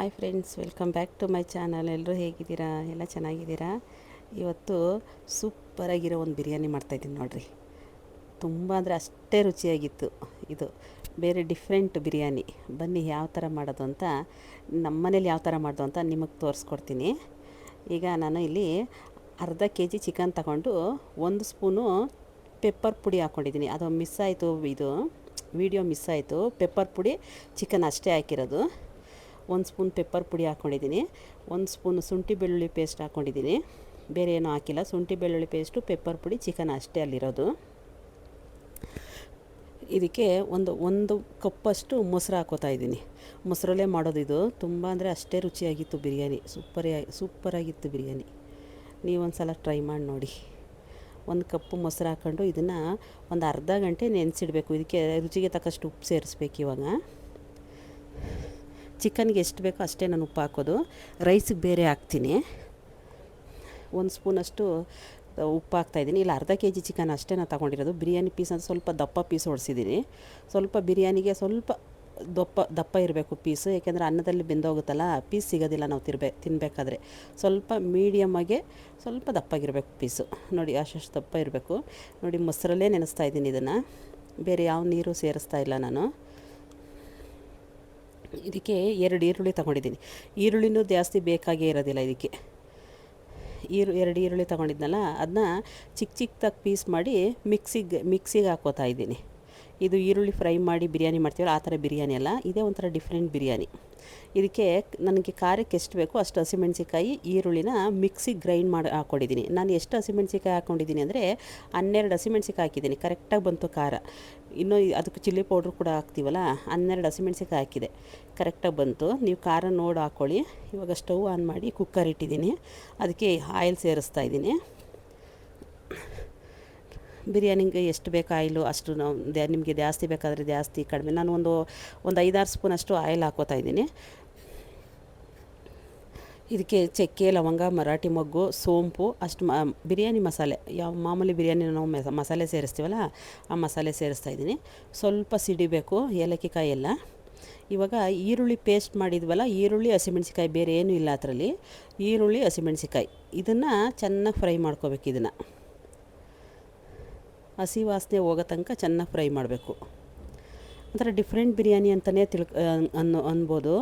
Hi friends, welcome back to my channel. ಎಲ್ಲರೂ ಹೇಗಿದ್ದೀರಾ? ಎಲ್ಲ ಚೆನ್ನಾಗಿದ್ದೀರಾ? ಇವತ್ತು ಸೂಪರಾಗಿರೋ ಒಂದು ಬಿರಿಯಾನಿ ಮಾಡ್ತಾಯಿದ್ದೀನಿ ನೋಡಿರಿ. ತುಂಬ ಅಂದರೆ ಅಷ್ಟೇ ರುಚಿಯಾಗಿತ್ತು ಇದು. ಬೇರೆ ಡಿಫ್ರೆಂಟ್ ಬಿರಿಯಾನಿ. ಬನ್ನಿ ಯಾವ ಥರ ಮಾಡೋದು ಅಂತ, ನಮ್ಮ ಮನೇಲಿ ಯಾವ ಥರ ಮಾಡೋದು ಅಂತ ನಿಮಗೆ ತೋರಿಸ್ಕೊಡ್ತೀನಿ. ಈಗ ನಾನು ಇಲ್ಲಿ ಅರ್ಧ ಕೆ ಜಿ ಚಿಕನ್ ತಗೊಂಡು ಒಂದು ಸ್ಪೂನು ಪೆಪ್ಪರ್ ಪುಡಿ ಹಾಕ್ಕೊಂಡಿದ್ದೀನಿ. ಅದು ಮಿಸ್ ಆಯಿತು, ಇದು ವಿಡಿಯೋ ಮಿಸ್ ಆಯಿತು. ಪೆಪ್ಪರ್ ಪುಡಿ ಚಿಕನ್ ಅಷ್ಟೇ ಹಾಕಿರೋದು. ಒಂದು ಸ್ಪೂನ್ ಪೆಪ್ಪರ್ ಪುಡಿ ಹಾಕ್ಕೊಂಡಿದ್ದೀನಿ. ಒಂದು ಸ್ಪೂನ್ ಶುಂಠಿ ಬೆಳ್ಳುಳ್ಳಿ ಪೇಸ್ಟ್ ಹಾಕ್ಕೊಂಡಿದ್ದೀನಿ. ಬೇರೆ ಏನೂ ಹಾಕಿಲ್ಲ. ಶುಂಠಿ ಬೆಳ್ಳುಳ್ಳಿ ಪೇಸ್ಟು ಪೆಪ್ಪರ್ ಪುಡಿ ಚಿಕನ್ ಅಷ್ಟೇ ಅಲ್ಲಿರೋದು. ಇದಕ್ಕೆ ಒಂದು ಒಂದು ಕಪ್ಪಷ್ಟು ಮೊಸರು ಹಾಕೋತಾ ಇದ್ದೀನಿ. ಮೊಸರಲ್ಲೇ ಮಾಡೋದು ಇದು. ತುಂಬ ಅಂದರೆ ಅಷ್ಟೇ ರುಚಿಯಾಗಿತ್ತು ಬಿರಿಯಾನಿ. ಸೂಪರಾಗಿ ಸೂಪರಾಗಿತ್ತು ಬಿರಿಯಾನಿ. ನೀವೊಂದು ಸಲ ಟ್ರೈ ಮಾಡಿ ನೋಡಿ. ಒಂದು ಕಪ್ಪು ಮೊಸರು ಹಾಕ್ಕೊಂಡು ಇದನ್ನು ಒಂದು ಅರ್ಧ ಗಂಟೆ ನೆನೆಸಿಡಬೇಕು. ಇದಕ್ಕೆ ರುಚಿಗೆ ತಕ್ಕಷ್ಟು ಉಪ್ಪು ಸೇರಿಸ್ಬೇಕು ಇವಾಗ. ಚಿಕನ್ಗೆ ಎಷ್ಟು ಬೇಕೋ ಅಷ್ಟೇ ನಾನು ಉಪ್ಪು ಹಾಕೋದು. ರೈಸಿಗೆ ಬೇರೆ ಹಾಕ್ತೀನಿ. ಒಂದು ಸ್ಪೂನಷ್ಟು ಉಪ್ಪು ಹಾಕ್ತಾಯಿದ್ದೀನಿ ಇಲ್ಲ, ಅರ್ಧ ಕೆ ಜಿ ಚಿಕನ್ ಅಷ್ಟೇ ನಾನು ತೊಗೊಂಡಿರೋದು. ಬಿರಿಯಾನಿ ಪೀಸ್ ಅಂತ ಸ್ವಲ್ಪ ದಪ್ಪ ಪೀಸ್ ಹೊಡೆಸಿದ್ದೀನಿ. ಸ್ವಲ್ಪ ಬಿರಿಯಾನಿಗೆ ಸ್ವಲ್ಪ ದಪ್ಪ ದಪ್ಪ ಇರಬೇಕು ಪೀಸು ಏಕೆಂದರೆ ಅನ್ನದಲ್ಲಿ ಬೆಂದೋಗುತ್ತಲ್ಲ ಪೀಸ್ ಸಿಗೋದಿಲ್ಲ ನಾವು ತಿರ್ಬೇ ತಿನ್ನಬೇಕಾದ್ರೆ ಸ್ವಲ್ಪ ಮೀಡಿಯಮ್ಮಾಗೆ ಸ್ವಲ್ಪ ದಪ್ಪಾಗಿರಬೇಕು ಪೀಸು ನೋಡಿ, ಅಷ್ಟು ದಪ್ಪ ಇರಬೇಕು. ನೋಡಿ, ಮೊಸರಲ್ಲೇ ನೆನೆಸ್ತಾ ಇದ್ದೀನಿ ಇದನ್ನು. ಬೇರೆ ಯಾವ ನೀರು ಸೇರಿಸ್ತಾ ಇಲ್ಲ ನಾನು. ಇದಕ್ಕೆ ಎರಡು ಈರುಳ್ಳಿ ತೊಗೊಂಡಿದ್ದೀನಿ. ಈರುಳ್ಳಿನೂ ಜಾಸ್ತಿ ಬೇಕಾಗೇ ಇರೋದಿಲ್ಲ ಇದಕ್ಕೆ. ಈರು, ಎರಡು ಈರುಳ್ಳಿ ತೊಗೊಂಡಿದ್ನಲ್ಲ ಅದನ್ನ ಚಿಕ್ಕ ಚಿಕ್ಕದಾಗಿ ಪೀಸ್ ಮಾಡಿ ಮಿಕ್ಸಿಗೆ ಮಿಕ್ಸಿಗೆ ಹಾಕೋತಾ ಇದ್ದೀನಿ. ಇದು ಈರುಳ್ಳಿ ಫ್ರೈ ಮಾಡಿ ಬಿರಿಯಾನಿ ಮಾಡ್ತೀವಲ್ಲ, ಆ ಥರ ಬಿರಿಯಾನಿ ಅಲ್ಲ, ಇದೇ ಒಂಥರ ಡಿಫ್ರೆಂಟ್ ಬಿರಿಯಾನಿ. ಇದಕ್ಕೆ ನನಗೆ ಖಾರಕ್ಕೆ ಎಷ್ಟು ಬೇಕೋ ಅಷ್ಟು ಹಸಿಮೆಣ್ಸಿಕಾಯಿ ಈರುಳ್ಳಿನ ಮಿಕ್ಸಿಗೆ ಗ್ರೈಂಡ್ ಮಾಡಿ ಹಾಕ್ಕೊಂಡಿದ್ದೀನಿ ನಾನು ಎಷ್ಟು ಹಸಿಮೆಣ್ಸಿಕಾಯಿ ಹಾಕ್ಕೊಂಡಿದ್ದೀನಿ ಅಂದರೆ, ಹನ್ನೆರಡು ಹಸಿಮೆಣ್ಸಿಕಾಯಿ ಹಾಕಿದ್ದೀನಿ ಕರೆಕ್ಟಾಗಿ ಬಂತು ಖಾರ. ಇನ್ನೂ ಅದಕ್ಕೆ ಚಿಲ್ಲಿ ಪೌಡ್ರ್ ಕೂಡ ಹಾಕ್ತೀವಲ್ಲ, ಹನ್ನೆರಡು ಹಸಿಮೆಣ್ಸಿಕಾಯಿ ಹಾಕಿದೆ ಕರೆಕ್ಟಾಗಿ ಬಂತು. ನೀವು ಖಾರ ನೋಡಿ ಹಾಕ್ಕೊಳ್ಳಿ ಇವಾಗ ಸ್ಟವ್ ಆನ್ ಮಾಡಿ ಕುಕ್ಕರ್ ಇಟ್ಟಿದ್ದೀನಿ. ಅದಕ್ಕೆ ಆಯಿಲ್ ಸೇರಿಸ್ತಾ ಇದ್ದೀನಿ. ಬಿರಿಯಾನಿಗೆ ಎಷ್ಟು ಬೇಕು, ಆಯಿಲು ಅಷ್ಟು ನಿಮಗೆ ಜಾಸ್ತಿ ಬೇಕಾದರೆ ಜಾಸ್ತಿ ಕಡಿಮೆ. ನಾನು ಒಂದು ಒಂದು ಐದಾರು ಸ್ಪೂನಷ್ಟು ಆಯಿಲ್ ಹಾಕೋತಾ ಇದ್ದೀನಿ. ಇದಕ್ಕೆ ಚಕ್ಕೆ, ಲವಂಗ, ಮರಾಠಿ ಮೊಗ್ಗು, ಸೋಂಪು, ಅಷ್ಟು ಮ, ಬಿರಿಯಾನಿ ಮಸಾಲೆ. ಯಾವ ಮಾಮೂಲಿ ಬಿರಿಯಾನಿ ನಾವು ಮಸಾಲೆ ಸೇರಿಸ್ತೀವಲ್ಲ, ಆ ಮಸಾಲೆ ಸೇರಿಸ್ತಾ ಇದ್ದೀನಿ. ಸ್ವಲ್ಪ ಸಿಡಿಬೇಕು ಏಲಕ್ಕಿ ಕಾಯಿ ಎಲ್ಲ. ಇವಾಗ ಈರುಳ್ಳಿ ಪೇಸ್ಟ್ ಮಾಡಿದ್ವಲ್ಲ, ಈರುಳ್ಳಿ ಹಸಿಮೆಣ್ಸಿಕಾಯಿ ಬೇರೆ ಏನೂ ಇಲ್ಲ ಅದರಲ್ಲಿ. ಈರುಳ್ಳಿ ಹಸಿಮೆಣ್ಸಿಕಾಯಿ ಇದನ್ನು ಚೆನ್ನಾಗಿ ಫ್ರೈ ಮಾಡ್ಕೋಬೇಕು ಇದನ್ನು. ಹಸಿ ವಾಸನೆ ಹೋಗೋ ತನಕ ಚೆನ್ನಾಗಿ ಫ್ರೈ ಮಾಡಬೇಕು. ಒಂಥರ ಡಿಫ್ರೆಂಟ್ ಬಿರಿಯಾನಿ ಅಂತಲೇ ತಿಳ್ ಅನ್ನೋ, ಅನ್ಬೋದು.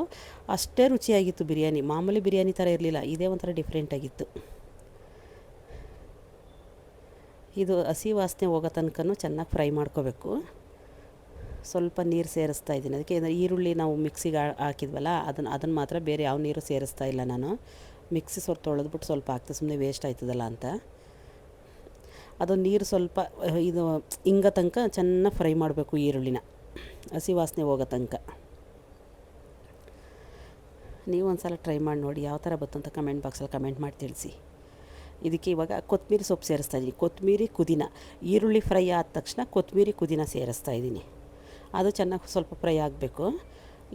ಅಷ್ಟೇ ರುಚಿಯಾಗಿತ್ತು ಬಿರಿಯಾನಿ. ಮಾಮೂಲಿ ಬಿರಿಯಾನಿ ಥರ ಇರಲಿಲ್ಲ. ಇದೇ ಒಂಥರ ಡಿಫ್ರೆಂಟಾಗಿತ್ತು ಇದು ಹಸಿ ವಾಸನೆ ಹೋಗೋ ತನಕ ಚೆನ್ನಾಗಿ ಫ್ರೈ ಮಾಡ್ಕೋಬೇಕು. ಸ್ವಲ್ಪ ನೀರು ಸೇರಿಸ್ತಾ ಇದ್ದೀನಿ. ಅದಕ್ಕೆ ಈರುಳ್ಳಿ ನಾವು ಮಿಕ್ಸಿಗೆ ಹಾಕಿದ್ವಲ್ಲ ಅದನ್ನು ಅದನ್ನು ಮಾತ್ರ ಬೇರೆ ಯಾವ ನೀರು ಸೇರಿಸ್ತಾ ಇಲ್ಲ ನಾನು. ಮಿಕ್ಸಿ ಸ್ವಲ್ಪ ತೊಳೆದ್ಬಿಟ್ಟು ಸ್ವಲ್ಪ ಹಾಕ್ತೆ. ಸುಮ್ಮನೆ ವೇಸ್ಟ್ ಆಯ್ತದಲ್ಲ ಅಂತ. ಅದು ನೀರು ಸ್ವಲ್ಪ, ಇದು ಹಿಂಗ ತನಕ ಚೆನ್ನಾಗಿ ಫ್ರೈ ಮಾಡಬೇಕು ಈರುಳ್ಳಿನ. ಹಸಿ ವಾಸನೆ ಹೋಗೋ ತನಕ. ನೀವು ಒಂದು ಸಲ ಟ್ರೈ ಮಾಡಿ ನೋಡಿ ಯಾವ ಥರ ಬಂತು ಅಂತ ಕಮೆಂಟ್ ಬಾಕ್ಸಲ್ಲಿ ಕಮೆಂಟ್ ಮಾಡಿ ತಿಳಿಸಿ. ಇದಕ್ಕೆ ಇವಾಗ ಕೊತ್ತಂಬರಿ ಸೊಪ್ಪು ಸೇರಿಸ್ತಾ ಇದ್ದೀನಿ ಕೊತ್ತಂಬರಿ ಕುದಿನ ಈರುಳ್ಳಿ ಫ್ರೈ ಆದ ತಕ್ಷಣ ಕೊತ್ತಂಬರಿ ಕುದಿನ ಸೇರಿಸ್ತಾ ಇದ್ದೀನಿ ಅದು ಚೆನ್ನಾಗಿ ಸ್ವಲ್ಪ ಫ್ರೈ ಆಗಬೇಕು.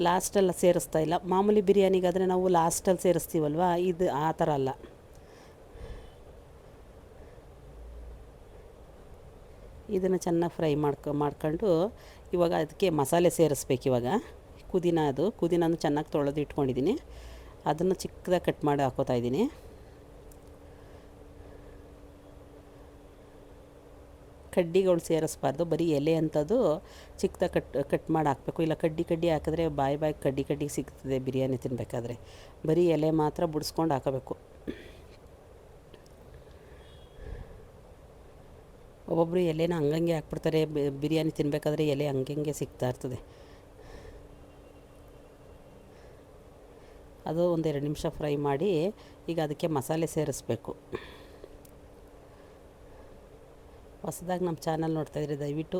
ಲಾಸ್ಟಲ್ಲಿ ಸೇರಿಸ್ತಾ ಇಲ್ಲ. ಮಾಮೂಲಿ ಬಿರಿಯಾನಿಗಾದರೆ ನಾವು ಲಾಸ್ಟಲ್ಲಿ ಸೇರಿಸ್ತೀವಲ್ವ? ಇದು ಆ ಥರ ಅಲ್ಲ. ಇದನ್ನು ಚೆನ್ನಾಗಿ ಫ್ರೈ ಮಾಡ್ಕೊ, ಮಾಡ್ಕೊಂಡು ಇವಾಗ ಅದಕ್ಕೆ ಮಸಾಲೆ ಸೇರಿಸ್ಬೇಕು ಇವಾಗ. ಕುದಿನ ಅದು ಕುದಿನೂ ಚೆನ್ನಾಗಿ ತೊಳೆದು ಇಟ್ಕೊಂಡಿದ್ದೀನಿ ಅದನ್ನು ಚಿಕ್ಕದಾಗಿ ಕಟ್ ಮಾಡಿ ಹಾಕೋತಾ ಇದ್ದೀನಿ ಕಡ್ಡಿಗಳು ಸೇರಿಸ್ಬಾರ್ದು, ಬರೀ ಎಲೆ ಅಂಥದ್ದು ಚಿಕ್ಕದಾಗ ಕಟ್ ಕಟ್ ಮಾಡಿ ಹಾಕಬೇಕು. ಇಲ್ಲ ಕಡ್ಡಿ ಕಡ್ಡಿ ಹಾಕಿದ್ರೆ ಬಾಯಿ ಬಾಯಿ ಕಡ್ಡಿ ಕಡ್ಡಿ ಸಿಗ್ತದೆ ಬಿರಿಯಾನಿ ತಿನ್ನಬೇಕಾದ್ರೆ ಬರೀ ಎಲೆ ಮಾತ್ರ ಬಿಡಿಸ್ಕೊಂಡು ಹಾಕೋಬೇಕು. ಒಬ್ಬೊಬ್ಬರು ಎಲೆನ ಹಂಗಂಗೆ ಹಾಕ್ಬಿಡ್ತಾರೆ. ಬಿರಿಯಾನಿ ತಿನ್ನಬೇಕಾದ್ರೆ ಎಲೆ ಹಂಗಂಗೆ ಸಿಗ್ತಾ ಇರ್ತದೆ. ಅದು ಒಂದೆರಡು ನಿಮಿಷ ಫ್ರೈ ಮಾಡಿ ಈಗ ಅದಕ್ಕೆ ಮಸಾಲೆ ಸೇರಿಸ್ಬೇಕು. ಹೊಸದಾಗಿ ನಮ್ಮ ಚಾನಲ್ ನೋಡ್ತಾಯಿದ್ರೆ ದಯವಿಟ್ಟು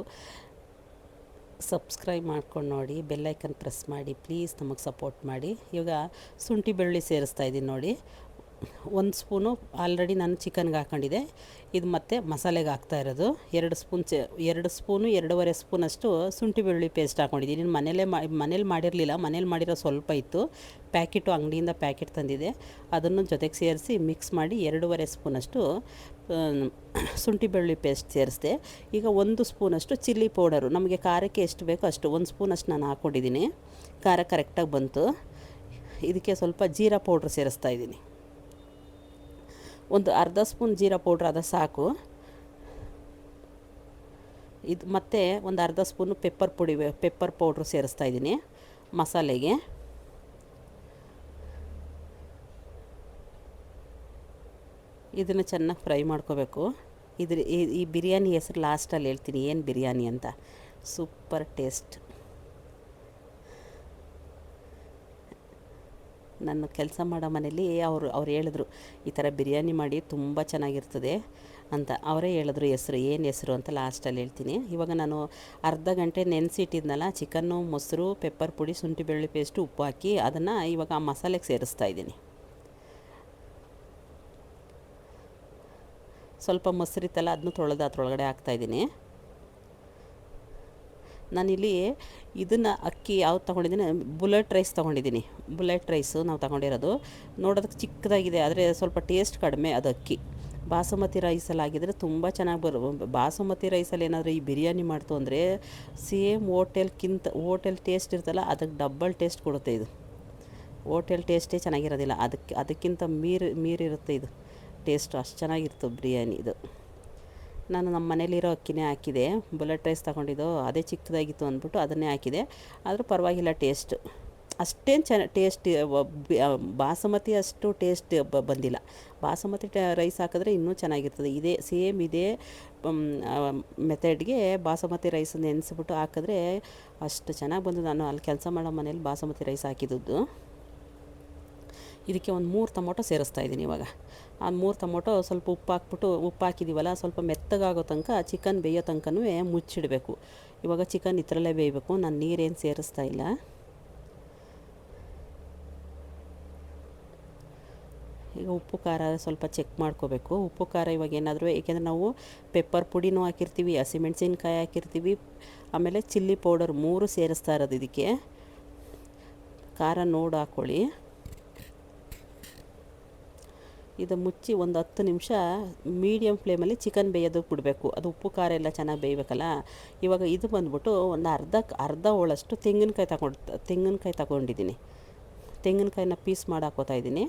ಸಬ್ಸ್ಕ್ರೈಬ್ ಮಾಡ್ಕೊಂಡು ನೋಡಿ ಬೆಲ್ಲೈಕನ್ ಪ್ರೆಸ್ ಮಾಡಿ, ಪ್ಲೀಸ್ ನಮಗೆ ಸಪೋರ್ಟ್ ಮಾಡಿ. ಇವಾಗ ಶುಂಠಿ ಬೆಳ್ಳುಳ್ಳಿ ಸೇರಿಸ್ತಾ ಇದ್ದೀನಿ ನೋಡಿ. ಒಂದು ಸ್ಪೂನು ಆಲ್ರೆಡಿ ನಾನು ಚಿಕನ್ಗೆ ಹಾಕ್ಕೊಂಡಿದ್ದೆ. ಇದು ಮತ್ತೆ ಮಸಾಲೆಗೆ ಹಾಕ್ತಾ ಇರೋದು. ಎರಡು ಸ್ಪೂನ್ ಚ, ಎರಡು ಸ್ಪೂನು, ಎರಡೂವರೆ ಸ್ಪೂನಷ್ಟು ಶುಂಠಿ ಬೆಳ್ಳುಳ್ಳಿ ಪೇಸ್ಟ್ ಹಾಕ್ಕೊಂಡಿದ್ದೀನಿ. ಮನೇಲೇ ಮಾ, ಮನೇಲಿ ಮಾಡಿರಲಿಲ್ಲ. ಮನೇಲಿ ಮಾಡಿರೋ ಸ್ವಲ್ಪ ಇತ್ತು. ಪ್ಯಾಕೆಟು ಅಂಗಡಿಯಿಂದ ಪ್ಯಾಕೆಟ್ ತಂದಿದೆ. ಅದನ್ನು ಜೊತೆಗೆ ಸೇರಿಸಿ ಮಿಕ್ಸ್ ಮಾಡಿ ಎರಡೂವರೆ ಸ್ಪೂನಷ್ಟು ಶುಂಠಿ ಬೆಳ್ಳುಳ್ಳಿ ಪೇಸ್ಟ್ ಸೇರಿಸಿದೆ. ಈಗ ಒಂದು ಸ್ಪೂನಷ್ಟು ಚಿಲ್ಲಿ ಪೌಡರು. ನಮಗೆ ಖಾರಕ್ಕೆ ಎಷ್ಟು ಬೇಕೋ ಅಷ್ಟು ಒಂದು ಸ್ಪೂನಷ್ಟು ನಾನು ಹಾಕ್ಕೊಂಡಿದ್ದೀನಿ. ಖಾರ ಕರೆಕ್ಟಾಗಿ ಬಂತು. ಇದಕ್ಕೆ ಸ್ವಲ್ಪ ಜೀರಾ ಪೌಡ್ರ್ ಸೇರಿಸ್ತಾ ಇದ್ದೀನಿ. ಒಂದು ಅರ್ಧ ಸ್ಪೂನ್ ಜೀರಾ ಪೌಡ್ರ್ ಅದ ಸಾಕು. ಇದು ಮತ್ತು ಒಂದು ಅರ್ಧ ಸ್ಪೂನು ಪೆಪ್ಪರ್ ಪುಡಿ, ಪೆಪ್ಪರ್ ಪೌಡ್ರು ಸೇರಿಸ್ತಾ ಇದ್ದೀನಿ ಮಸಾಲೆಗೆ. ಇದನ್ನು ಚೆನ್ನಾಗಿ ಫ್ರೈ ಮಾಡ್ಕೋಬೇಕು. ಇದ್ರ ಈ- ಬಿರಿಯಾನಿ ಹೆಸರು ಲಾಸ್ಟಲ್ಲಿ ಹೇಳ್ತೀನಿ, ಏನು ಬಿರಿಯಾನಿ ಅಂತ. Super taste. ನನ್ನ ಕೆಲಸ ಮಾಡೋ ಮನೇಲಿ ಅವರು, ಅವ್ರು ಹೇಳಿದ್ರು, ಈ ಥರ ಬಿರಿಯಾನಿ ಮಾಡಿ ತುಂಬ ಚೆನ್ನಾಗಿರ್ತದೆ ಅಂತ. ಅವರೇ ಹೇಳಿದ್ರು, ಹೆಸ್ರು, ಏನು ಹೆಸರು? ಅಂತ ಲಾಸ್ಟಲ್ಲಿ ಹೇಳ್ತೀನಿ. ಇವಾಗ ನಾನು ಅರ್ಧ ಗಂಟೆ ನೆನೆಸಿಟ್ಟಿದ್ನಲ್ಲ, ಚಿಕನ್ನು, ಮೊಸರು, ಪೆಪ್ಪರ್ ಪುಡಿ, ಶುಂಠಿ ಬೆಳ್ಳುಳ್ಳಿ ಪೇಸ್ಟು, ಉಪ್ಪು ಹಾಕಿ ಅದನ್ನು ಇವಾಗ ಆ ಮಸಾಲೆಗೆ ಸೇರಿಸ್ತಾ ಇದ್ದೀನಿ. ಸ್ವಲ್ಪ ಮೊಸರಿತ್ತಲ್ಲ ಅದನ್ನು ತೊಳೆದು ಅದ್ರೊಳಗಡೆ ಹಾಕ್ತಾಯಿದ್ದೀನಿ ನಾನಿಲ್ಲಿ ಇದನ್ನು ಅಕ್ಕಿ ಯಾವ್ದು ತೊಗೊಂಡಿದ್ದೀನಿ, ಬುಲೆಟ್ ರೈಸ್ ತೊಗೊಂಡಿದ್ದೀನಿ. ಬುಲೆಟ್ ರೈಸು ನಾವು ತೊಗೊಂಡಿರೋದು. ನೋಡೋದಕ್ಕೆ ಚಿಕ್ಕದಾಗಿದೆ, ಆದರೆ ಸ್ವಲ್ಪ ಟೇಸ್ಟ್ ಕಡಿಮೆ ಅದು ಅಕ್ಕಿ. ಬಾಸುಮತಿ ರೈಸಲ್ಲಿ ಆಗಿದ್ರೆ ತುಂಬ ಚೆನ್ನಾಗಿ ಬರೋ, ಬಾಸುಮತಿ ರೈಸಲ್ಲಿ ಏನಾದರೂ ಈ ಬಿರಿಯಾನಿ ಮಾಡ್ತು ಅಂದರೆ ಸೇಮ್ ಓಟೆಲ್ಕಿಂತ ಓಟೆಲ್ ಟೇಸ್ಟ್ ಇರ್ತಲ್ಲ ಅದಕ್ಕೆ ಡಬ್ಬಲ್ ಟೇಸ್ಟ್ ಕೊಡುತ್ತೆ ಇದು. ಓಟೆಲ್ ಟೇಸ್ಟೇ ಚೆನ್ನಾಗಿರೋದಿಲ್ಲ ಅದಕ್ಕೆ ಅದಕ್ಕಿಂತ ಮೀರ್ ಮೀರಿರುತ್ತೆ ಇದು. ಟೇಸ್ಟು ಅಷ್ಟು ಚೆನ್ನಾಗಿತ್ತು ಬಿರಿಯಾನಿ ಇದು. ನಾನು ನಮ್ಮ ಮನೇಲಿರೋ ಅಕ್ಕಿನೇ ಹಾಕಿದೆ. ಬುಲೆಟ್ ರೈಸ್ ತೊಗೊಂಡಿದ್ದು ಅದೇ ಚಿಕ್ಕದಾಗಿತ್ತು ಅಂದ್ಬಿಟ್ಟು ಅದನ್ನೇ ಹಾಕಿದೆ. ಆದರೂ ಪರವಾಗಿಲ್ಲ ಟೇಸ್ಟು ಅಷ್ಟೇನು ಚೆನ್ನ ಟೇಸ್ಟ್ ಬಾಸುಮತಿ ಅಷ್ಟು ಟೇಸ್ಟ್ ಬಂದಿಲ್ಲ. ಬಾಸುಮತಿ ರೈಸ್ ಹಾಕಿದ್ರೆ ಇನ್ನೂ ಚೆನ್ನಾಗಿರ್ತದೆ. ಇದೇ ಸೇಮ್ ಇದೇ ಮೆಥಡ್ಗೆ ಬಾಸುಮತಿ ರೈಸ್ ನೆನೆಸ್ಬಿಟ್ಟು ಹಾಕಿದ್ರೆ ಅಷ್ಟು ಚೆನ್ನಾಗಿ ಬಂದು ನಾನು ಅಲ್ಲಿ ಕೆಲಸ ಮಾಡೋ ಮನೇಲಿ ಬಾಸುಮತಿ ರೈಸ್ ಹಾಕಿದ್ದು ಇದಕ್ಕೆ ಒಂದು ಮೂರು ಟೊಮೊಟೊ ಸೇರಿಸ್ತಾ ಇದ್ದೀನಿ ಇವಾಗ. ಆ ಮೂರು ಟೊಮೊಟೊ ಸ್ವಲ್ಪ ಉಪ್ಪು ಹಾಕ್ಬಿಟ್ಟು, ಉಪ್ಪು ಹಾಕಿದ್ದೀವಲ್ಲ ಸ್ವಲ್ಪ ಮೆತ್ತಗಾಗೋ ತನಕ ಚಿಕನ್ ಬೇಯೋ ತನಕನೂ ಮುಚ್ಚಿಡಬೇಕು. ಇವಾಗ ಚಿಕನ್ ಇದರಲ್ಲೇ ಬೇಯಬೇಕು, ನಾನು ನೀರೇನು ಸೇರಿಸ್ತಾ ಇಲ್ಲ. ಈಗ ಉಪ್ಪು ಖಾರ ಸ್ವಲ್ಪ ಚೆಕ್ ಮಾಡ್ಕೋಬೇಕು. ಉಪ್ಪು ಖಾರ ಇವಾಗ ಏನಾದರೂ, ಏಕೆಂದರೆ ನಾವು ಪೆಪ್ಪರ್ ಪುಡಿನೂ ಹಾಕಿರ್ತೀವಿ ಹಸಿಮೆಣ್ಸಿನ್ಕಾಯಿ ಹಾಕಿರ್ತೀವಿ, ಆಮೇಲೆ ಚಿಲ್ಲಿ ಪೌಡರ್ ಮೂರು ಸೇರಿಸ್ತಾ ಇರೋದು ಇದಕ್ಕೆ. ಖಾರ ನೋಡಿ ಹಾಕ್ಕೊಳ್ಳಿ ಇದು ಮುಚ್ಚಿ ಒಂದು ಹತ್ತು ನಿಮಿಷ ಮೀಡಿಯಮ್ ಫ್ಲೇಮಲ್ಲಿ ಚಿಕನ್ ಬೇಯೋದಕ್ಕೆ ಬಿಡಬೇಕು. ಅದು ಉಪ್ಪು, ಖಾರ ಎಲ್ಲ ಚೆನ್ನಾಗಿ ಬೇಯಬೇಕಲ್ಲ? ಇವಾಗ ಇದು ಬಂದ್ಬಿಟ್ಟು ಒಂದು ಅರ್ಧ ಅರ್ಧ ಹೋಳಷ್ಟು ತೆಂಗಿನಕಾಯಿ ತಗೊಂಡು, ತೆಂಗಿನಕಾಯಿ ತಗೊಂಡಿದ್ದೀನಿ. ತೆಂಗಿನಕಾಯಿನ ಪೀಸ್ ಮಾಡಿ ಹಾಕೋತಾ ಇದ್ದೀನಿ.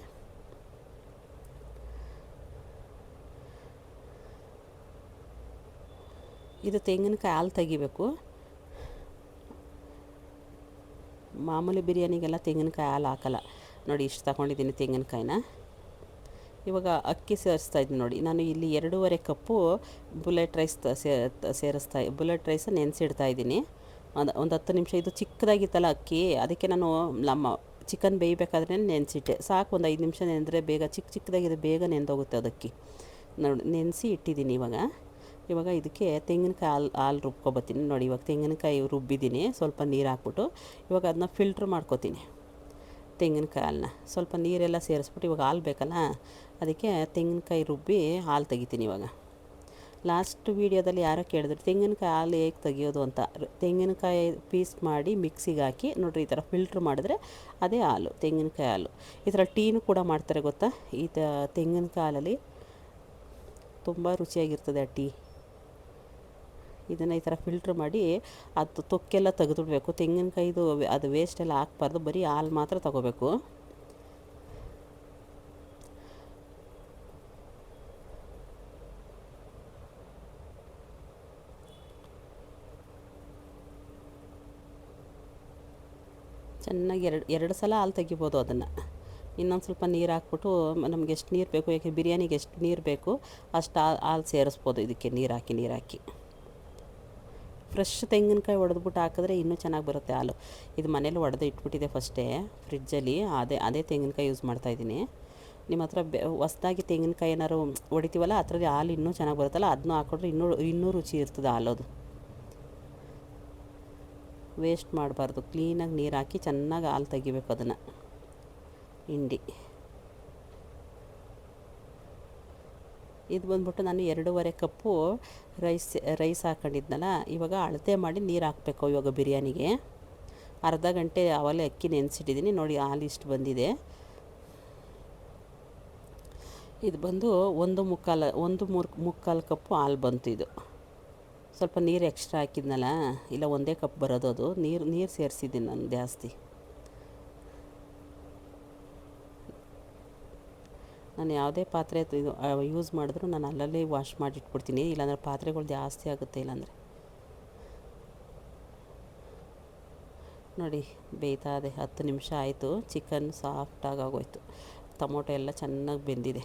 ಇದು ತೆಂಗಿನಕಾಯಿ ಹಾಲು ತೆಗಿಬೇಕು. ಮಾಮೂಲಿ ಬಿರಿಯಾನಿಗೆಲ್ಲ ತೆಂಗಿನಕಾಯಿ ಹಾಲು ಹಾಕಲ್ಲ. ನೋಡಿ ಇಷ್ಟು ತಗೊಂಡಿದ್ದೀನಿ ತೆಂಗಿನಕಾಯಿನ. ಇವಾಗ ಅಕ್ಕಿ ಸೇರಿಸ್ತಾ ಇದ್ದೀನಿ ನೋಡಿ. ನಾನು ಇಲ್ಲಿ ಎರಡೂವರೆ ಕಪ್ಪು ಬುಲೆಟ್ ರೈಸ್ ಸೇರಿಸ್ತಾ ಬುಲೆಟ್ ರೈಸ್ ನೆನೆಸಿಡ್ತಾ ಇದ್ದೀನಿ. ಒಂದು ಒಂದು ಹತ್ತು ನಿಮಿಷ. ಇದು ಚಿಕ್ಕದಾಗಿತ್ತಲ್ಲ ಅಕ್ಕಿ. ಅದಕ್ಕೆ ನಾನು ನಮ್ಮ ಚಿಕನ್ ಬೇಯಬೇಕಾದ್ರೆ ನೆನೆಸಿಟ್ಟೆ. ಸಾಕು, ಒಂದು ಐದು ನಿಮಿಷ ನೆನೆದ್ರೆ ಬೇಗ ಚಿಕ್ಕ ಚಿಕ್ಕದಾಗಿದೆ ಬೇಗ ನೆಂದೋಗುತ್ತೆ ಅದಕ್ಕೆ. ನೋಡಿ, ನೆನೆಸಿ ಇಟ್ಟಿದ್ದೀನಿ ಇವಾಗ. ಇವಾಗ ಇದಕ್ಕೆ ತೆಂಗಿನಕಾಯಿ ಹಾಲು ಹಾಲು ರುಬ್ಕೊಬತ್ತೀನಿ. ನೋಡಿ, ಇವಾಗ ತೆಂಗಿನಕಾಯಿ ರುಬ್ಬಿದ್ದೀನಿ. ಸ್ವಲ್ಪ ನೀರು ಹಾಕ್ಬಿಟ್ಟು ಇವಾಗ ಅದನ್ನ ಫಿಲ್ಟ್ರ್ ಮಾಡ್ಕೊತೀನಿ. ತೆಂಗಿನಕಾಯಿ ಹಾಲನ್ನ ಸ್ವಲ್ಪ ನೀರೆಲ್ಲ ಸೇರಿಸ್ಬಿಟ್ಟು ಇವಾಗ ಹಾಲು ಬೇಕಲ್ಲ ಅದಕ್ಕೆ ತೆಂಗಿನಕಾಯಿ ರುಬ್ಬಿ ಹಾಲು ತೆಗಿತೀನಿ ಇವಾಗ. ಲಾಸ್ಟ್ ವೀಡಿಯೋದಲ್ಲಿ ಯಾರೋ ಕೇಳಿದ್ರು, ತೆಂಗಿನಕಾಯಿ ಹಾಲು ಹೇಗೆ ತೆಗಿಯೋದು ಅಂತ. ತೆಂಗಿನಕಾಯಿ ಪೀಸ್ ಮಾಡಿ ಮಿಕ್ಸಿಗೆ ಹಾಕಿ, ನೋಡಿರಿ ಈ ಥರ ಫಿಲ್ಟ್ರ್ ಮಾಡಿದ್ರೆ ಅದೇ ಹಾಲು, ತೆಂಗಿನಕಾಯಿ ಹಾಲು. ಈ ಥರ ಟೀನು ಕೂಡ ಮಾಡ್ತಾರೆ ಗೊತ್ತಾ? ಈ ತ, ತೆಂಗಿನಕಾಯಿ ಹಾಲಲ್ಲಿ ತುಂಬ ರುಚಿಯಾಗಿರ್ತದೆ ಆ ಟೀ. ಇದನ್ನು ಈ ಥರ ಫಿಲ್ಟ್ರ್ ಮಾಡಿ ಅದು ತೊಕ್ಕೆಲ್ಲ ತೆಗೆದುಬಿಡ್ಬೇಕು. ತೆಂಗಿನಕಾಯಿದು ಅದು ವೇಸ್ಟ್ ಎಲ್ಲ ಹಾಕ್ಬಾರ್ದು, ಬರೀ ಹಾಲು ಮಾತ್ರ ತಗೋಬೇಕು. ಚೆನ್ನಾಗಿ ಎರಡು ಎರಡು ಸಲ ಹಾಲು ತೆಗಿಬೋದು ಅದನ್ನು. ಇನ್ನೊಂದು ಸ್ವಲ್ಪ ನೀರು ಹಾಕ್ಬಿಟ್ಟು ನಮ್ಗೆ ಎಷ್ಟು ನೀರು ಬೇಕು, ಯಾಕೆ ಬಿರಿಯಾನಿಗೆ ಎಷ್ಟು ನೀರು ಬೇಕು ಅಷ್ಟು ಹಾಲು ಸೇರಿಸ್ಬೋದು ಇದಕ್ಕೆ, ನೀರು ಹಾಕಿ ನೀರು ಹಾಕಿ. ಫ್ರೆಶ್ ತೆಂಗಿನಕಾಯಿ ಒಡೆದ್ಬಿಟ್ಟು ಹಾಕಿದ್ರೆ ಇನ್ನೂ ಚೆನ್ನಾಗಿ ಬರುತ್ತೆ ಹಾಲು. ಇದು ಮನೇಲಿ ಒಡೆದು ಇಟ್ಬಿಟ್ಟಿದೆ ಫಸ್ಟೇ, ಫ್ರಿಜ್ಜಲ್ಲಿ. ಅದೇ ಅದೇ ತೆಂಗಿನಕಾಯಿ ಯೂಸ್ ಮಾಡ್ತಾಯಿದ್ದೀನಿ ನಿಮ್ಮ ಹತ್ರ ಬೆ, ಹೊಸ್ದಾಗಿ ತೆಂಗಿನಕಾಯಿ ಏನಾದ್ರು ಹೊಡಿತೀವಲ್ಲ ಥರದ್ದು ಹಾಲು ಇನ್ನೂ ಚೆನ್ನಾಗಿ ಬರುತ್ತಲ್ಲ, ಅದನ್ನೂ ಹಾಕ್ಕೊಂಡ್ರೆ ಇನ್ನೂ ಇನ್ನೂ ರುಚಿ ಇರ್ತದೆ ಹಾಲೋದು. ವೇಸ್ಟ್ ಮಾಡಬಾರ್ದು. ಕ್ಲೀನಾಗಿ ನೀರು ಹಾಕಿ ಚೆನ್ನಾಗಿ ಹಾಲು ತೆಗಿಬೇಕು ಅದನ್ನು. ಹಿಂಡಿ. ಇದು ಬಂದ್ಬಿಟ್ಟು ನಾನು ಎರಡೂವರೆ ಕಪ್ಪು ರೈಸ್ ರೈಸ್ ಹಾಕೊಂಡಿದ್ನಲ್ಲ, ಇವಾಗ ಅಳತೆ ಮಾಡಿ ನೀರು ಹಾಕಬೇಕು ಇವಾಗ ಬಿರಿಯಾನಿಗೆ. ಅರ್ಧ ಗಂಟೆ ಆವಾಗಲೇ ಅಕ್ಕಿ ನೆನೆಸಿಟ್ಟಿದ್ದೀನಿ ನೋಡಿ ಹಾಲು ಇಷ್ಟು ಬಂದಿದೆ. ಇದು ಬಂದು ಒಂದು ಮುಕ್ಕಾಲು, ಒಂದು ಮೂರು, ಮುಕ್ಕಾಲು ಕಪ್ಪು ಹಾಲು ಬಂತು ಇದು. ಸ್ವಲ್ಪ ನೀರು ಎಕ್ಸ್ಟ್ರಾ ಹಾಕಿದ್ನಲ್ಲ, ಇಲ್ಲ ಒಂದೇ ಕಪ್ ಬರೋದು ಅದು, ನೀರು ನೀರು ಸೇರಿಸಿದ್ದೀನಿ ನಾನು ಜಾಸ್ತಿ. ನಾನು ಯಾವುದೇ ಪಾತ್ರೆ ಯೂಸ್ ಮಾಡಿದ್ರು ನಾನು ಅಲ್ಲಲ್ಲೇ ವಾಶ್ ಮಾಡಿ ಇಟ್ಬಿಡ್ತೀನಿ ಇಲ್ಲಾಂದರೆ ಪಾತ್ರೆಗಳು ಜಾಸ್ತಿ ಆಗುತ್ತೆ ಇಲ್ಲಾಂದರೆ. ನೋಡಿ, ಬೇಯ್ತಾ ಇದೆ, ಹತ್ತು ನಿಮಿಷ ಆಯಿತು ಚಿಕನ್ ಸಾಫ್ಟಾಗಿ ಆಗೋಯ್ತು. ಟೊಮೊಟೊ ಎಲ್ಲ ಚೆನ್ನಾಗಿ ಬೆಂದಿದೆ.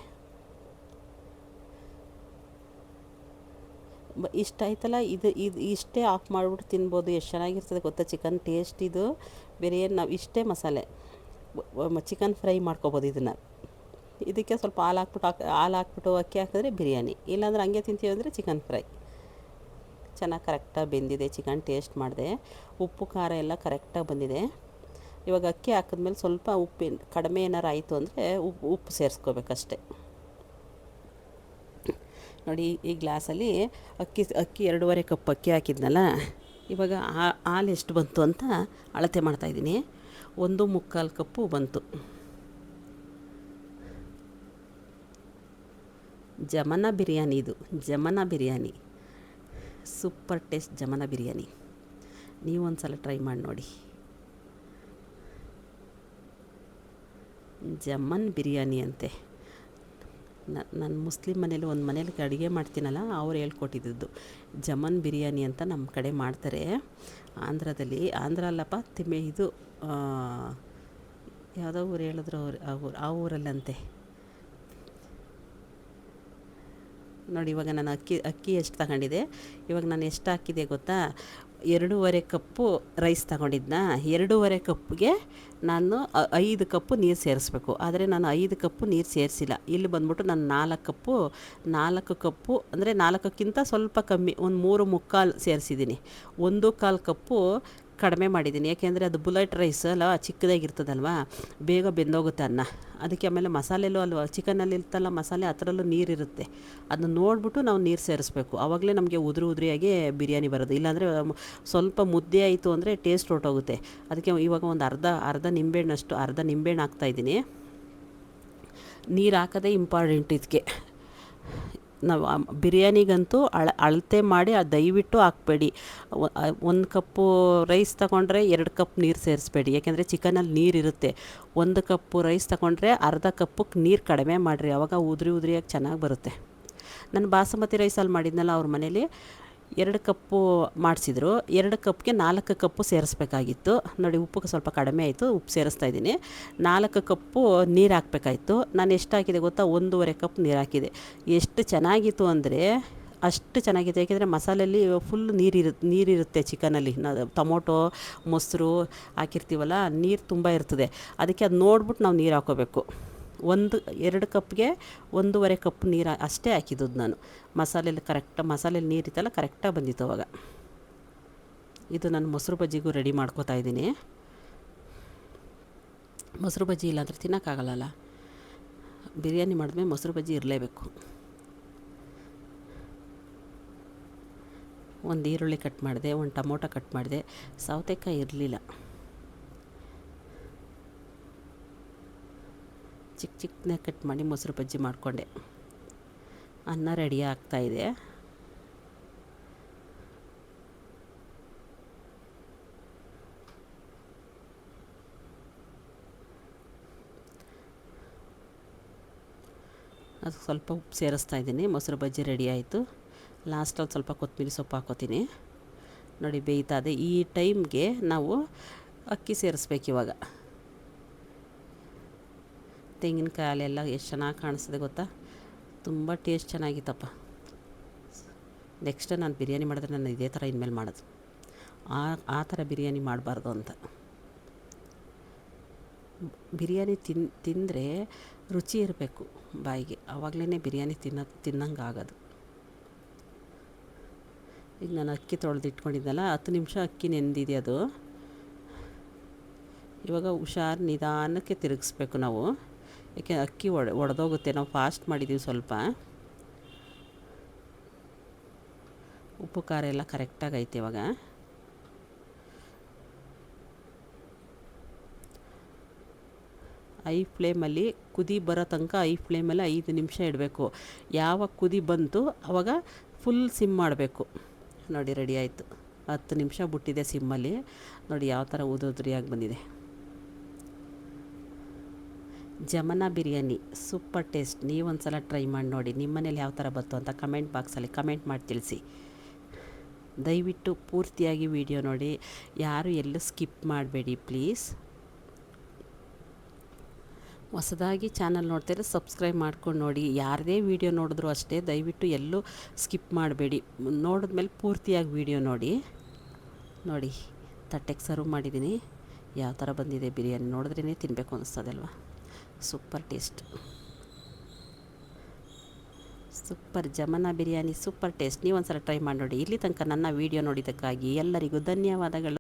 ಇಷ್ಟ ಆಯ್ತಲ್ಲ ಇದು ಇದು ಇಷ್ಟೇ ಆಫ್ ಮಾಡಿಬಿಟ್ಟು ತಿನ್ಬೋದು. ಎಷ್ಟು ಚೆನ್ನಾಗಿರ್ತದೆ ಗೊತ್ತಾ ಚಿಕನ್ ಟೇಸ್ಟ್ ಇದು? ಬೇರೆ ಏನು ನಾವು ಇಷ್ಟೇ ಮಸಾಲೆ. ಚಿಕನ್ ಫ್ರೈ ಮಾಡ್ಕೋಬೋದು ಇದನ್ನು. ಇದಕ್ಕೆ ಸ್ವಲ್ಪ ಹಾಲು ಹಾಕ್ಬಿಟ್ಟು ಹಾಕಿ, ಹಾಲು ಹಾಕ್ಬಿಟ್ಟು ಅಕ್ಕಿ ಹಾಕಿದ್ರೆ ಬಿರಿಯಾನಿ. ಇಲ್ಲಾಂದ್ರೆ ಹಂಗೆ ತಿಂತೀವಿ ಅಂದರೆ ಚಿಕನ್ ಫ್ರೈ. ಚೆನ್ನಾಗಿ ಕರೆಕ್ಟಾಗಿ ಬೆಂದಿದೆ. ಚಿಕನ್ ಟೇಸ್ಟ್ ಮಾಡಿದೆ. ಉಪ್ಪು, ಖಾರ ಎಲ್ಲ ಕರೆಕ್ಟಾಗಿ ಬಂದಿದೆ. ಇವಾಗ ಅಕ್ಕಿ ಹಾಕಿದ್ಮೇಲೆ ಸ್ವಲ್ಪ ಉಪ್ಪಿನ, ಕಡಿಮೆ ಏನಾರು ಆಯಿತು ಅಂದರೆ ಉಪ್ಪು ಉಪ್ಪು ಸೇರಿಸ್ಕೋಬೇಕಷ್ಟೆ. ನೋಡಿ, ಈ ಗ್ಲಾಸಲ್ಲಿ ಅಕ್ಕಿ ಅಕ್ಕಿ ಎರಡೂವರೆ ಕಪ್ ಅಕ್ಕಿ ಹಾಕಿದ್ನಲ್ಲ, ಇವಾಗ ಹಾಲು ಎಷ್ಟು ಬಂತು ಅಂತ ಅಳತೆ ಮಾಡ್ತಾಯಿದ್ದೀನಿ ಒಂದು ಮುಕ್ಕಾಲು ಕಪ್ಪು ಬಂತು. ಜಮನ ಬಿರಿಯಾನಿ ಇದು, ಜಮನ ಬಿರಿಯಾನಿ. Super taste ಜಮನ biryani. ನೀವು ಒಂದು ಸಲ ಟ್ರೈ ಮಾಡಿ ನೋಡಿ. ಜಮನ್ ಬಿರಿಯಾನಿ ಅಂತೆ. ನನ್ನ ಮುಸ್ಲಿಂ ಮನೇಲಿ ಒಂದು ಮನೇಲಿ ಅಡುಗೆ ಮಾಡ್ತೀನಲ್ಲ, ಅವ್ರು ಹೇಳ್ಕೊಟ್ಟಿದ್ದು ಜಮನ್ ಬಿರಿಯಾನಿ ಅಂತ ನಮ್ಮ ಕಡೆ ಮಾಡ್ತಾರೆ. ಆಂಧ್ರದಲ್ಲಿ, ಆಂಧ್ರ ಅಲ್ಲಪ್ಪ, ತಿಮ್ಮೆ, ಇದು ಯಾವುದೋ ಊರು ಹೇಳಿದ್ರು ಅವ್ರು, ಆ ಊರು, ಆ ಊರಲ್ಲಂತೆ. ನೋಡಿ, ಇವಾಗ ನಾನು ಅಕ್ಕಿ ಅಕ್ಕಿ ಎಷ್ಟು ತಗೊಂಡಿದೆ? ಇವಾಗ ನಾನು ಎಷ್ಟು ಹಾಕಿದೆ ಗೊತ್ತಾ? ಎರಡೂವರೆ ಕಪ್ಪು ರೈಸ್ ತಗೊಂಡಿದ್ನ. ಎರಡೂವರೆ ಕಪ್ಗೆ ನಾನು ಐದು ಕಪ್ಪು ನೀರು ಸೇರಿಸ್ಬೇಕು. ಆದರೆ ನಾನು ಐದು ಕಪ್ಪು ನೀರು ಸೇರಿಸಿಲ್ಲ. ಇಲ್ಲಿ ಬಂದ್ಬಿಟ್ಟು ನಾನು ನಾಲ್ಕು ಕಪ್ಪು ನಾಲ್ಕು ಕಪ್ಪು, ಅಂದರೆ ನಾಲ್ಕಕ್ಕಿಂತ ಸ್ವಲ್ಪ ಕಮ್ಮಿ, ಒಂದು ಮೂರು ಮುಕ್ಕಾಲು ಸೇರಿಸಿದ್ದೀನಿ. ಒಂದು ಕಾಲು ಕಪ್ಪು ಕಡಿಮೆ ಮಾಡಿದ್ದೀನಿ. ಯಾಕೆಂದರೆ ಅದು ಬುಲೆಟ್ ರೈಸ್ ಅಲ್ಲ, ಚಿಕ್ಕದಾಗಿರ್ತದಲ್ವ? ಬೇಗ ಬೆಂದೋಗುತ್ತೆ ಅನ್ನ. ಅದಕ್ಕೆ ಆಮೇಲೆ ಮಸಾಲೆಲೂ ಅಲ್ವ? ಚಿಕನಲ್ಲಿ ಇರ್ತಲ್ಲ, ಮಸಾಲೆ ಅದರಲ್ಲೂ ನೀರಿರುತ್ತೆ. ಅದನ್ನ ನೋಡಿಬಿಟ್ಟು ನಾವು ನೀರು ಸೇರಿಸ್ಬೇಕು. ಆವಾಗಲೇ ನಮಗೆ ಉದುರು ಉದುರಿಯಾಗಿ ಬಿರಿಯಾನಿ ಬರೋದು. ಇಲ್ಲಾಂದರೆ ಸ್ವಲ್ಪ ಮುದ್ದೆ ಆಯಿತು ಅಂದರೆ ಟೇಸ್ಟ್ ಹೊರಟೋಗುತ್ತೆ. ಅದಕ್ಕೆ ಇವಾಗ ಒಂದು ಅರ್ಧ ಅರ್ಧ ನಿಂಬೆಹಣ್ಣಷ್ಟು, ಅರ್ಧ ನಿಂಬೆಹಣ್ಣು ಹಾಕ್ತಾಯಿದ್ದೀನಿ ನೀರು ಹಾಕೋದೇ ಇಂಪಾರ್ಟೆಂಟ್ ಇದಕ್ಕೆ. ನಾವು ಬಿರಿಯಾನಿಗಂತೂ ಅಳ, ಅಳತೆ ಮಾಡಿ ಅದು ದಯವಿಟ್ಟು ಹಾಕ್ಬೇಡಿ. ಒಂದು ಕಪ್ಪು ರೈಸ್ ತಗೊಂಡ್ರೆ ಎರಡು ಕಪ್ ನೀರು ಸೇರಿಸ್ಬೇಡಿ. ಯಾಕೆಂದರೆ ಚಿಕನಲ್ಲಿ ನೀರಿರುತ್ತೆ ಒಂದು ಕಪ್ಪು ರೈಸ್ ತಗೊಂಡ್ರೆ ಅರ್ಧ ಕಪ್ಪಕ್ಕೆ ನೀರು ಕಡಿಮೆ ಮಾಡಿರಿ. ಆವಾಗ ಉದುರಿ ಉದುರಿಯಾಗಿ ಚೆನ್ನಾಗಿ ಬರುತ್ತೆ. ನಾನು ಬಾಸುಮತಿ ರೈಸಲ್ಲಿ ಮಾಡಿದ್ನಲ್ಲ ಅವ್ರ ಮನೇಲಿ ಎರಡು ಕಪ್ಪು ಮಾಡಿಸಿದ್ರು. ಎರಡು ಕಪ್ಗೆ ನಾಲ್ಕು ಕಪ್ಪು ಸೇರಿಸ್ಬೇಕಾಗಿತ್ತು. ನೋಡಿ ಉಪ್ಪು ಸ್ವಲ್ಪ ಕಡಿಮೆ ಆಯಿತು, ಉಪ್ಪು ಸೇರಿಸ್ತಾ ಇದ್ದೀನಿ. ನಾಲ್ಕು ಕಪ್ಪು ನೀರು ಹಾಕಬೇಕಾಯ್ತು. ನಾನು ಎಷ್ಟು ಹಾಕಿದೆ ಗೊತ್ತಾ? ಒಂದೂವರೆ ಕಪ್ ನೀರು ಹಾಕಿದೆ. ಎಷ್ಟು ಚೆನ್ನಾಗಿತ್ತು ಅಂದರೆ, ಅಷ್ಟು ಚೆನ್ನಾಗಿದೆ ಯಾಕೆಂದರೆ ಮಸಾಲೆಯಲ್ಲಿ ಫುಲ್ ನೀರಿರು ನೀರಿರುತ್ತೆ ಚಿಕನಲ್ಲಿ. ಟೊಮೊಟೊ, ಮೊಸರು ಹಾಕಿರ್ತೀವಲ್ಲ, ನೀರು ತುಂಬ ಇರ್ತದೆ. ಅದಕ್ಕೆ ಅದು ನೋಡ್ಬಿಟ್ಟು ನಾವು ನೀರು ಹಾಕೋಬೇಕು. ಒಂದು, ಎರಡು ಕಪ್ಗೆ ಒಂದೂವರೆ ಕಪ್ ನೀರು ಅಷ್ಟೇ ಹಾಕಿದ್ದು ನಾನು. ಮಸಾಲೆಯಲ್ಲಿ ಕರೆಕ್ಟ್ ಮಸಾಲೆಯಲ್ಲಿ ನೀರಿತ್ತಲ್ಲ ಕರೆಕ್ಟಾಗಿ ಬಂದಿತ್ತು ಅವಾಗ. ಇದು ನಾನು ಮೊಸರು ಬಜ್ಜಿಗೂ ರೆಡಿ ಮಾಡ್ಕೋತಾ ಇದ್ದೀನಿ. ಮೊಸರು ಬಜ್ಜಿ ಇಲ್ಲಾಂದರೆ ತಿನ್ನೋಕ್ಕಾಗಲ್ಲ ಬಿರಿಯಾನಿ ಮಾಡಿದ್ಮೇಲೆ ಮೊಸರು ಬಜ್ಜಿ ಇರಲೇಬೇಕು. ಒಂದು ಈರುಳ್ಳಿ ಕಟ್ ಮಾಡಿದೆ, ಒಂದು ಟೊಮೊಟೊ ಕಟ್ ಮಾಡಿದೆ. ಸೌತೆಕಾಯಿ ಇರಲಿಲ್ಲ. ಚಿಕ್ಕ ಚಿಕ್ಕನೇ ಕಟ್ ಮಾಡಿ ಮೊಸರು ಬಜ್ಜಿ ಮಾಡಿಕೊಂಡೆ. ಅನ್ನ ರೆಡಿ ಆಗ್ತಾಯಿದೆ ಅದು ಸ್ವಲ್ಪ ಉಪ್ಪು ಸೇರಿಸ್ತಾ ಇದ್ದೀನಿ. ಮೊಸರು ಬಜ್ಜಿ ರೆಡಿ ಆಯಿತು. ಲಾಸ್ಟಲ್ಲಿ ಸ್ವಲ್ಪ ಕೊತ್ತಂಬರಿ ಸೊಪ್ಪು ಹಾಕೋತೀನಿ. ನೋಡಿ, ಬೇಯ್ತಾ ಇದೆ. ಈ ಟೈಮ್ಗೆ ನಾವು ಅಕ್ಕಿ ಸೇರಿಸ್ಬೇಕು ಇವಾಗ. ತೆಂಗಿನಕಾಯಿ ಹಾಲೆಲ್ಲ ಎಷ್ಟು ಚೆನ್ನಾಗಿ ಕಾಣಿಸ್ತದೆ ಗೊತ್ತಾ? ತುಂಬ ಟೇಸ್ಟ್ ಚೆನ್ನಾಗಿತ್ತಪ್ಪ. ನೆಕ್ಸ್ಟ್ ನಾನು ಬಿರಿಯಾನಿ ಮಾಡಿದ್ರೆ ನಾನು ಇದೇ ಥರ ಇನ್ಮೇಲೆ ಮಾಡೋದು. ಆ ಆ ಥರ ಬಿರಿಯಾನಿ ಮಾಡಬಾರ್ದು ಅಂತ. ಬಿರಿಯಾನಿ ತಿನ್, ತಿಂದರೆ ರುಚಿ ಇರಬೇಕು ಬಾಯಿಗೆ. ಆವಾಗಲೇ ಬಿರಿಯಾನಿ ತಿನ್ನ, ತಿನ್ನಂಗೆ ಆಗೋದು. ಈಗ ನಾನು ಅಕ್ಕಿ ತೊಳೆದು ಇಟ್ಕೊಂಡಿದ್ದಲ್ಲ ಹತ್ತು ನಿಮಿಷ ಅಕ್ಕಿ ನೆಂದಿದೆ ಅದು. ಇವಾಗ ಹುಷಾರು ನಿಧಾನಕ್ಕೆ ತಿರುಗಿಸ್ಬೇಕು ನಾವು. ಯಾಕೆ ಅಕ್ಕಿ ಒಡೆ ಒಡೆದೋಗುತ್ತೆ? ನಾವು ಫಾಸ್ಟ್ ಮಾಡಿದ್ದೀವಿ ಸ್ವಲ್ಪ. ಉಪ್ಪು, ಖಾರ ಎಲ್ಲ ಕರೆಕ್ಟಾಗಿ ಐತೆ ಇವಾಗ. ಐ ಫ್ಲೇಮಲ್ಲಿ ಕುದಿ ಬರೋ ತನಕ ಐ ಫ್ಲೇಮಲ್ಲಿ ಐದು ನಿಮಿಷ ಇಡಬೇಕು. ಯಾವಾಗ ಕುದಿ ಬಂತು ಆವಾಗ ಫುಲ್ ಸಿಮ್ ಮಾಡಬೇಕು. ನೋಡಿ ರೆಡಿ ಆಯಿತು. ಹತ್ತು ನಿಮಿಷ ಬಿಟ್ಟಿದೆ ಸಿಮ್ಮಲ್ಲಿ. ನೋಡಿ, ಯಾವ ಥರ ಉದುರಿಯಾಗಿ ಬಂದಿದೆ. ಜಮನ ಬಿರಿಯಾನಿ, ಸೂಪರ್ ಟೇಸ್ಟ್. ನೀವೊಂದು ಸಲ ಟ್ರೈ ಮಾಡಿ ನೋಡಿ. ನಿಮ್ಮ ಮನೇಲಿ ಯಾವ ಥರ ಬಂತು ಅಂತ ಕಮೆಂಟ್ ಬಾಕ್ಸಲ್ಲಿ ಕಮೆಂಟ್ ಮಾಡಿ ತಿಳಿಸಿ. ದಯವಿಟ್ಟು ಪೂರ್ತಿಯಾಗಿ ವಿಡಿಯೋ ನೋಡಿ. ಯಾರು ಎಲ್ಲೂ ಸ್ಕಿಪ್ ಮಾಡಬೇಡಿ ಪ್ಲೀಸ್. ಹೊಸದಾಗಿ ಚಾನಲ್ ನೋಡ್ತಾರೆ ಸಬ್ಸ್ಕ್ರೈಬ್ ಮಾಡ್ಕೊಂಡು ನೋಡಿ. ಯಾರದೇ ವೀಡಿಯೋ ನೋಡಿದ್ರು ಅಷ್ಟೇ ದಯವಿಟ್ಟು ಎಲ್ಲೂ ಸ್ಕಿಪ್ ಮಾಡಬೇಡಿ. ನೋಡಿದ್ಮೇಲೆ ಪೂರ್ತಿಯಾಗಿ ವಿಡಿಯೋ ನೋಡಿ. ನೋಡಿ, ತಟ್ಟೆಗೆ ಸರ್ವ್ ಮಾಡಿದ್ದೀನಿ. ಯಾವ ಥರ ಬಂದಿದೆ ಬಿರಿಯಾನಿ ನೋಡಿದ್ರೇ ತಿನ್ನಬೇಕು ಅನಿಸ್ತದಲ್ವ? ಸೂಪರ್ ಟೇಸ್ಟ್ ಸೂಪರ್ ಜಮನ ಬಿರಿಯಾನಿ ಸೂಪರ್ ಟೇಸ್ಟ್ ನೀವು ಒಂದ್ಸಲ ಟ್ರೈ ಮಾಡಿ ನೋಡಿ. ಇಲ್ಲಿ ತನಕ ನನ್ನ ವೀಡಿಯೋ ನೋಡಿದ್ದಕ್ಕಾಗಿ ಎಲ್ಲರಿಗೂ ಧನ್ಯವಾದಗಳು.